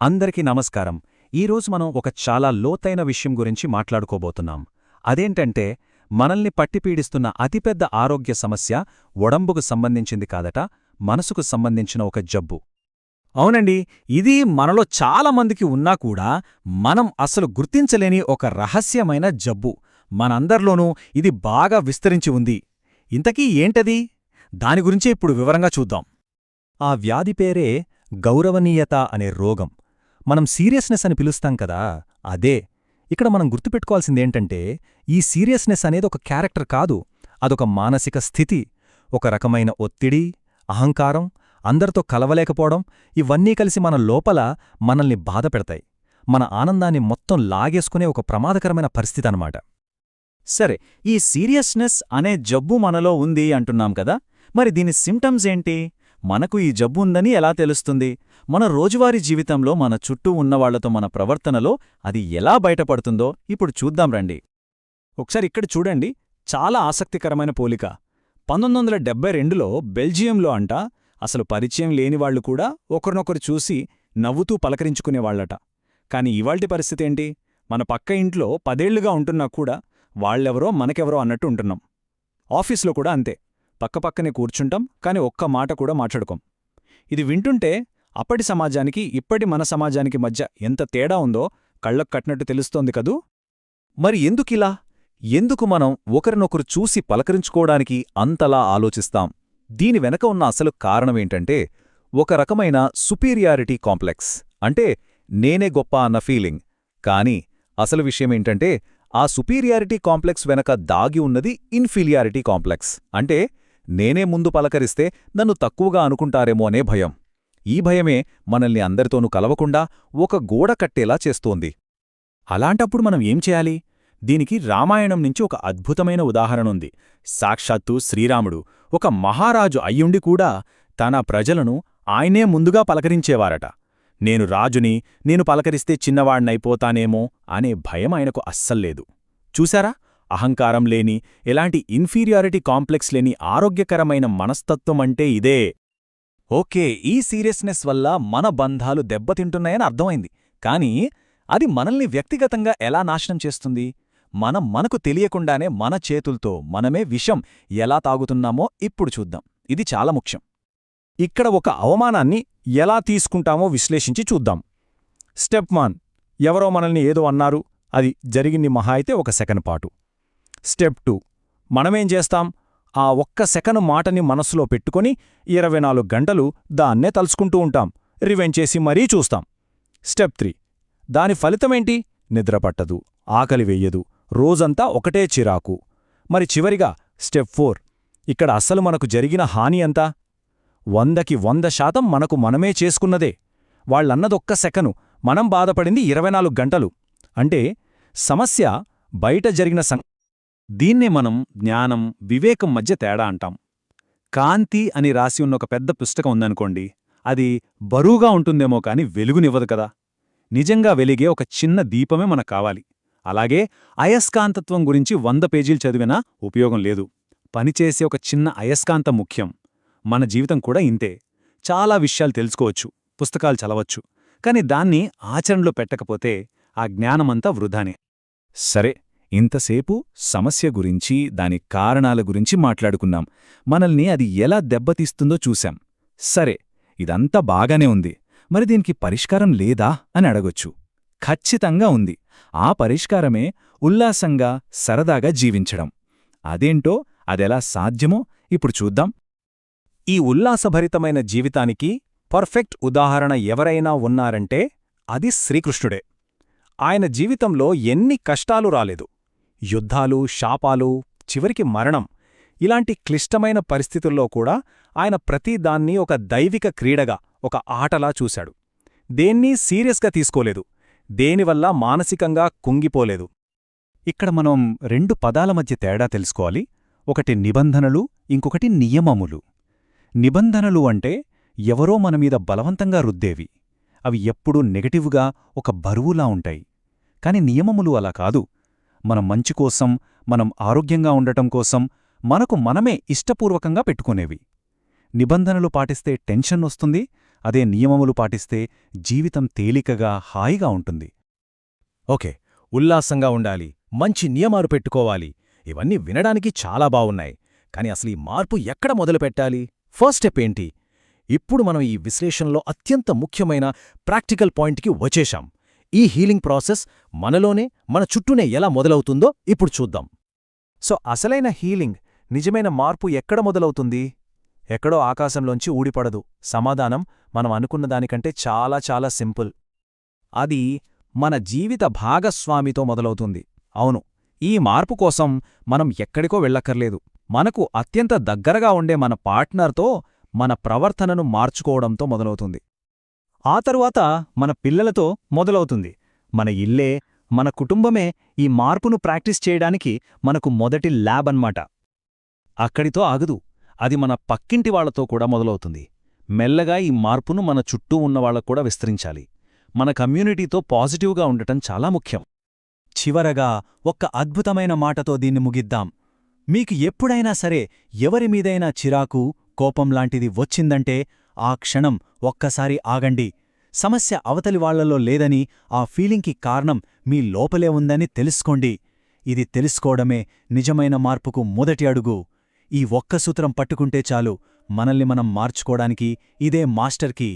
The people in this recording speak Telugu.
అందరికీ నమస్కారం. ఈరోజు మనం ఒక చాలా లోతైన విషయం గురించి మాట్లాడుకోబోతున్నాం. అదేంటంటే మనల్ని పట్టిపీడిస్తున్న అతిపెద్ద ఆరోగ్య సమస్య ఒడంబుకు సంబంధించింది కాదట మనసుకు సంబంధించిన ఒక జబ్బు. అవునండి ఇది మనలో చాలామందికి ఉన్నా కూడా మనం అసలు గుర్తించలేని ఒక రహస్యమైన జబ్బు. మనందర్లోనూ ఇది బాగా విస్తరించి ఉంది. ఇంతకీ ఏంటది? దాని గురించే ఇప్పుడు వివరంగా చూద్దాం. ఆ వ్యాధి పేరే గౌరవనీయత అనే రోగం. మనం సీరియస్నెస్ అని పిలుస్తాం కదా అదే. ఇక్కడ మనం గుర్తుపెట్టుకోవాల్సిందేంటంటే ఈ సీరియస్నెస్ అనేది ఒక క్యారెక్టర్ కాదు అదొక మానసిక స్థితి. ఒక రకమైన ఒత్తిడి అహంకారం అందరితో కలవలేకపోవడం ఇవన్నీ కలిసి మన లోపల మనల్ని బాధపెడతాయి మన ఆనందాన్ని మొత్తం లాగేసుకునే ఒక ప్రమాదకరమైన పరిస్థితి అన్నమాట సరే ఈ సీరియస్నెస్ అనే జబ్బు మనలో ఉంది అంటున్నాం కదా మరి దీని సిమ్టమ్స్ ఏంటి? మనకు ఈ జబ్బు ఉందని ఎలా తెలుస్తుంది? మన రోజువారీ జీవితంలో మన చుట్టూ ఉన్నవాళ్ళతో మన ప్రవర్తనలో అది ఎలా బయటపడుతుందో ఇప్పుడు చూద్దాం రండి. ఒకసారి ఇక్కడ చూడండి. చాలా ఆసక్తికరమైన పోలిక. పంతొమ్మిది వందల డెబ్బై రెండులో బెల్జియంలో అంట అసలు పరిచయం లేనివాళ్ళు కూడా ఒకరినొకరు చూసి నవ్వుతూ పలకరించుకునేవాళ్ళట కాని ఇవాల్టి పరిస్థితేంటి మన పక్క ఇంట్లో పదేళ్ళుగా ఉంటున్నా కూడా వాళ్ళెవరో మనకెవరో అన్నట్టు ఉంటున్నాం. ఆఫీస్లో కూడా అంతే. పక్కపక్కనే కూర్చుంటాం కాని ఒక్క మాట కూడా మాట్లాడుకోం. ఇది వింటుంటే అప్పటి సమాజానికి ఇప్పటి మన సమాజానికి మధ్య ఎంత తేడా ఉందో కళ్ళకు కట్టినట్టు తెలుస్తోంది కదూ? మరి ఎందుకిలా ఎందుకు మనం ఒకరినొకరు చూసి పలకరించుకోవడానికి అంతలా ఆలోచిస్తాం? దీని వెనక ఉన్న అసలు కారణమేంటంటే ఒక రకమైన సుపీరియారిటీ కాంప్లెక్స్. అంటే నేనే గొప్ప అన్న ఫీలింగ్. కాని అసలు విషయమేంటంటే ఆ సుపీరియారిటీ కాంప్లెక్స్ వెనక దాగి ఉన్నది ఇన్ఫీలియారిటీ కాంప్లెక్స్. అంటే నేనే ముందు పలకరిస్తే నన్ను తక్కువగా అనుకుంటారేమో అనే భయం. ఈ భయమే మనల్ని అందరితోనూ కలవకుండా ఒక గోడ కట్టేలా చేస్తోంది. అలాంటప్పుడు మనం ఏం చేయాలి? దీనికి రామాయణం నుంచి ఒక అద్భుతమైన ఉదాహరణుంది సాక్షాత్తు శ్రీరాముడు ఒక మహారాజు అయ్యుండి కూడా తన ప్రజలను ఆయనే ముందుగా పలకరించేవారట. నేను రాజుని నేను పలకరిస్తే చిన్నవాణ్ణైపోతానేమో అనే భయం ఆయనకు అస్సల్లేదు. చూశారా? అహంకారం లేని ఎలాంటి ఇన్ఫీరియారిటీ కాంప్లెక్స్ లేని ఆరోగ్యకరమైన మనస్తత్వం అంటే ఇదే. ఓకే ఈ సీరియస్నెస్ వల్ల మన బంధాలు దెబ్బతింటున్నాయని అర్థమైంది. కానీ అది మనల్ని వ్యక్తిగతంగా ఎలా నాశనం చేస్తుంది? మనం మనకు తెలియకుండానే మన చేతుల్తో మనమే విషం ఎలా తాగుతున్నామో ఇప్పుడు చూద్దాం. ఇది చాలా ముఖ్యం. ఇక్కడ ఒక అవమానాన్ని ఎలా తీసుకుంటామో విశ్లేషించి చూద్దాం. స్టెప్ వన్ ఎవరో మనల్ని ఏదో అన్నారు. అది జరిగింది మహా అయితే ఒక సెకండ్ పాటు. Step two. మనమేం చేస్తాం? ఆ ఒక్క సెకను మాటని మనస్సులో పెట్టుకొని ఇరవై నాలుగు గంటలు దాన్నే తలుచుకుంటూ ఉంటాం. రివెంజ్ చేసి మరీ చూస్తాం. Step three. దాని ఫలితమేంటి? నిద్రపట్టదు ఆకలి వెయ్యదు రోజంతా ఒకటే చిరాకు. మరి చివరిగా స్టెప్ ఫోర్. ఇక్కడ అస్సలు మనకు జరిగిన హాని అంతా వందకి వంద శాతం మనకు మనమే చేసుకున్నదే. వాళ్ళన్నదొక్క సెకను మనం బాధపడింది ఇరవై గంటలు. అంటే సమస్య బయట జరిగిన సం దీన్నే మనం జ్ఞానం వివేకం మధ్య తేడా అంటాం. కాంతి అని రాసి ఉన్న ఒక పెద్ద పుస్తకం ఉందనుకోండి అది బరువుగా ఉంటుందేమో కాని వెలుగునివ్వదు కదా. నిజంగా వెలిగే ఒక చిన్న దీపమే మనకు కావాలి. అలాగే అయస్కాంతత్వం గురించి వంద పేజీలు చదివినా ఉపయోగం లేదు. పనిచేసే ఒక చిన్న అయస్కాంతం ముఖ్యం. మన జీవితం కూడా ఇంతే. చాలా విషయాలు తెలుసుకోవచ్చు పుస్తకాలు చదవచ్చు కాని దాన్ని ఆచరణలో పెట్టకపోతే ఆ జ్ఞానమంతా వృధానే. సరే ఇంతసేపు సమస్య గురించి దాని కారణాల గురించి మాట్లాడుకున్నాం. మనల్ని అది ఎలా దెబ్బతీస్తుందో చూశాం. సరే ఇదంతా బాగానే ఉంది. మరి దీనికి పరిష్కారం లేదా అని అడగొచ్చు. ఖచ్చితంగా ఉంది. ఆ పరిష్కారమే ఉల్లాసంగా సరదాగా జీవించడం. అదేంటో అదెలా సాధ్యమో ఇప్పుడు చూద్దాం. ఈ ఉల్లాసభరితమైన జీవితానికి పర్ఫెక్ట్ ఉదాహరణ ఎవరైనా ఉన్నారంటే అది శ్రీకృష్ణుడే. ఆయన జీవితంలో ఎన్ని కష్టాలు రాలేదు. యుద్ధాలు శాపాలు చివరికి మరణం ఇలాంటి క్లిష్టమైన పరిస్థితుల్లో కూడా ఆయన ప్రతిదాన్ని ఒక దైవిక క్రీడగా ఒక ఆటలా చూశాడు. దేన్నీ సీరియస్గా తీసుకోలేదు. దేనివల్ల మానసికంగా కుంగిపోలేదు. ఇక్కడ మనం రెండు పదాల మధ్య తేడా తెలుసుకోవాలి. ఒకటి నిబంధనలు ఇంకొకటి నియమములు. నిబంధనలు అంటే ఎవరో మనమీద బలవంతంగా రుద్దేవి. అవి ఎప్పుడూ నెగటివ్గా ఒక బరువులా ఉంటాయి. కాని నియమములు అలా కాదు. మనం మంచి కోసం మనం ఆరోగ్యంగా ఉండటం కోసం మనకు మనమే ఇష్టపూర్వకంగా పెట్టుకునేవి. నిబంధనలు పాటిస్తే టెన్షన్ వస్తుంది అదే నియమములు పాటిస్తే జీవితం తేలికగా హాయిగా ఉంటుంది. ఓకే ఉల్లాసంగా ఉండాలి మంచి నియమాలు పెట్టుకోవాలి. ఇవన్నీ వినడానికి చాలా బావున్నాయి. కాని అసలు ఈ మార్పు ఎక్కడ మొదలుపెట్టాలి ఫస్ట్ స్టెప్ ఏంటి? ఇప్పుడు మనం ఈ విశ్లేషణలో అత్యంత ముఖ్యమైన ప్రాక్టికల్ పాయింట్కి వచ్చేశాం. ఈ హీలింగ్ ప్రాసెస్ మనలోనే మన చుట్టూనే ఎలా మొదలవుతుందో ఇప్పుడు చూద్దాం. సో అసలైన హీలింగ్ నిజమైన మార్పు ఎక్కడ మొదలవుతుంది? ఎక్కడో ఆకాశంలోంచి ఊడిపడదు. సమాధానం మనం అనుకున్న దానికంటే చాలా చాలా సింపుల్. అది మన జీవిత భాగస్వామితో మొదలవుతుంది. అవును ఈ మార్పు కోసం మనం ఎక్కడికో వెళ్ళక్కర్లేదు. మనకు అత్యంత దగ్గరగా ఉండే మన పార్ట్నర్తో మన ప్రవర్తనను మార్చుకోవడంతో మొదలవుతుంది. ఆ తరువాత మన పిల్లలతో మొదలవుతుంది. మన ఇల్లే మన కుటుంబమే ఈ మార్పును ప్రాక్టీస్ చేయడానికి మనకు మొదటి ల్యాబ్ అన్నమాట. అక్కడితో ఆగదు. అది మన పక్కింటి వాళ్ళతో కూడా మొదలవుతుంది. మెల్లగా ఈ మార్పును మన చుట్టూ ఉన్నవాళ్ళకు కూడా విస్తరించాలి. మన కమ్యూనిటీతో పాజిటివ్గా ఉండటం చాలా ముఖ్యం. చివరగా ఒక్క అద్భుతమైన మాటతో దీన్ని ముగిద్దాం. మీకు ఎప్పుడైనా సరే ఎవరి మీదైనా చిరాకు కోపం లాంటిది వచ్చిందంటే ఆ క్షణం ఒక్కసారి ఆగండి. సమస్య అవతలి వాళ్ళలో లేదని ఆ ఫీలింగ్కి కారణం మీ లోపలే ఉందని తెలుసుకోండి. ఇది తెలుసుకోవడమే నిజమైన మార్పుకు మొదటి అడుగు. ఈ ఒక్క సూత్రం పట్టుకుంటే చాలు మనల్ని మనం మార్చుకోడానికి ఇదే మాస్టర్కి.